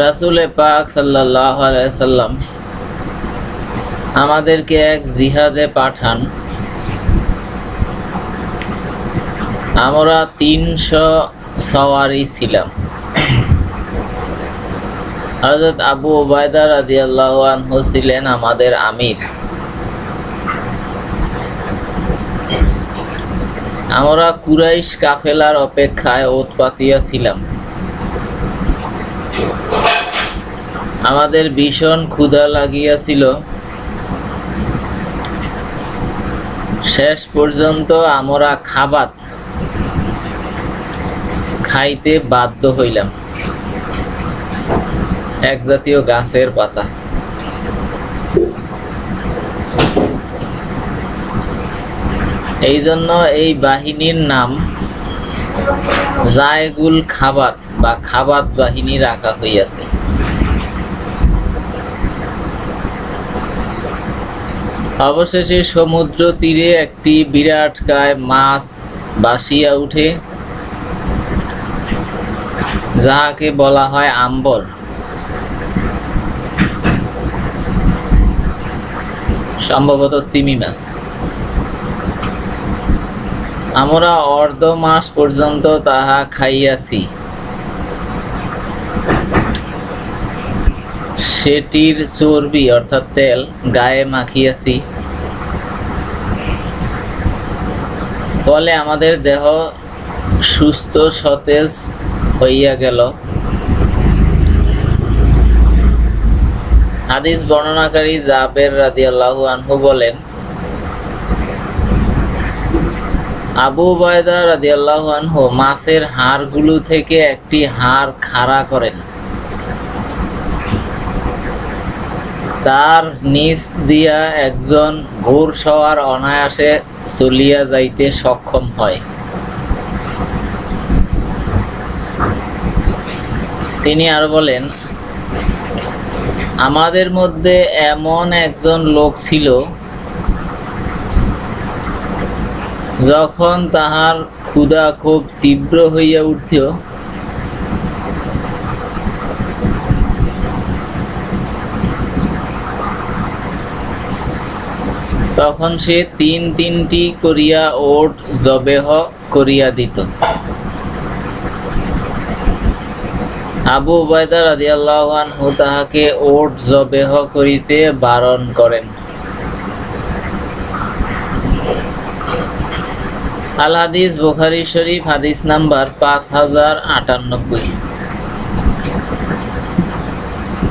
রাসুলে পাক সাল্লাহ সাল্লাম আমাদেরকে এক জিহাদে পাঠান। আমরা তিনশো সওয়ারি ছিলাম। হজরত আবু ওবায়দা রাজি আল্লাহ আনহু ছিলেন আমাদের আমির। আমরা কুরাইশ কাফেলার অপেক্ষায় ওৎপাতিয়া ছিলাম। আমাদের ভীষণ ক্ষুধা লাগিয়াছিল। শেষ পর্যন্ত আমরা খাবাত খাইতে বাধ্য হইলাম। এক জাতীয় গাছের পাতা। এই জন্য এই বাহিনীর নাম জায়গুল খাবাত বা খাবাত বাহিনী রাখা হইয়াছে। অবশেষে সমুদ্র তীরে একটি বিরাট কায় মাছ বাসিয়া উঠে, যাহাকে বলা হয় আম্বর। সম্ভবত তিমি মাছ। আমরা অর্ধ মাস পর্যন্ত তাহা খাইয়াছি। সেটির চর্বি, অর্থাৎ তেল, গায়ে মাখিয়াছি। ফলে আমাদের দেহ সুস্থ, সতেজ হইয়া গেল। হাদিস বর্ণনাকারী জাবের রাদিয়াল্লাহু আনহু বলেন, আবু বয়দা রাদিয়াল্লাহু আনহু মাছের হাড়গুলো থেকে একটি হাড় খাড়া করেন। তার নিচ দিয়া একজন ঘোর সওয়ার অনায়াসে চলিয়া যাইতে সক্ষম হয়। তিনি আর বলেন, আমাদের মধ্যে এমন একজন লোক ছিল যখন তাহার ক্ষুধা খুব তীব্র হইয়া উঠিত তখন সে তিন তিনটি করিয়া ওট জবেহ করিয়া দিত। আবু উবায়দা রাদিয়াল্লাহু আনহু তাহাকে ওট জবেহ করিতে বারণ করেন। আল হাদিস বুখারী শরীফ হাদিস নাম্বার পাঁচ হাজার আটানব্বই।